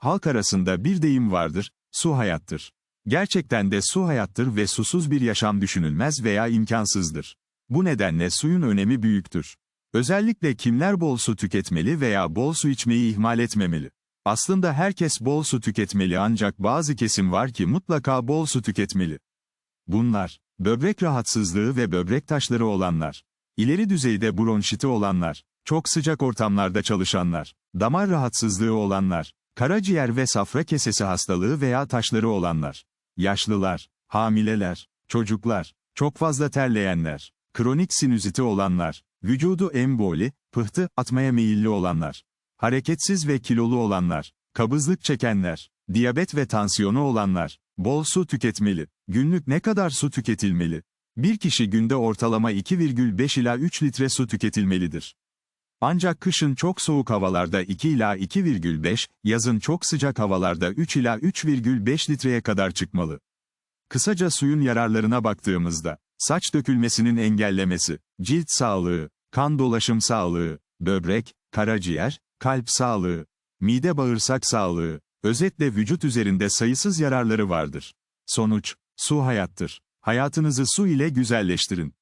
Halk arasında bir deyim vardır, su hayattır. Gerçekten de su hayattır ve susuz bir yaşam düşünülmez veya imkansızdır. Bu nedenle suyun önemi büyüktür. Özellikle kimler bol su tüketmeli veya bol su içmeyi ihmal etmemeli? Aslında herkes bol su tüketmeli ancak bazı kesim var ki mutlaka bol su tüketmeli. Bunlar, böbrek rahatsızlığı ve böbrek taşları olanlar, ileri düzeyde bronşiti olanlar, çok sıcak ortamlarda çalışanlar, damar rahatsızlığı olanlar, karaciğer ve safra kesesi hastalığı veya taşları olanlar, yaşlılar, hamileler, çocuklar, çok fazla terleyenler, kronik sinüziti olanlar, vücudu emboli, pıhtı atmaya meyilli olanlar, hareketsiz ve kilolu olanlar, kabızlık çekenler, diyabet ve tansiyonu olanlar, bol su tüketmeli. Günlük ne kadar su tüketilmeli? Bir kişi günde ortalama 2,5 ila 3 litre su tüketilmelidir. Ancak kışın çok soğuk havalarda 2 ila 2,5, yazın çok sıcak havalarda 3 ila 3,5 litreye kadar çıkmalı. Kısaca suyun yararlarına baktığımızda, saç dökülmesinin engellemesi, cilt sağlığı, kan dolaşım sağlığı, böbrek, karaciğer, kalp sağlığı, mide bağırsak sağlığı, özetle vücut üzerinde sayısız yararları vardır. Sonuç, su hayattır. Hayatınızı su ile güzelleştirin.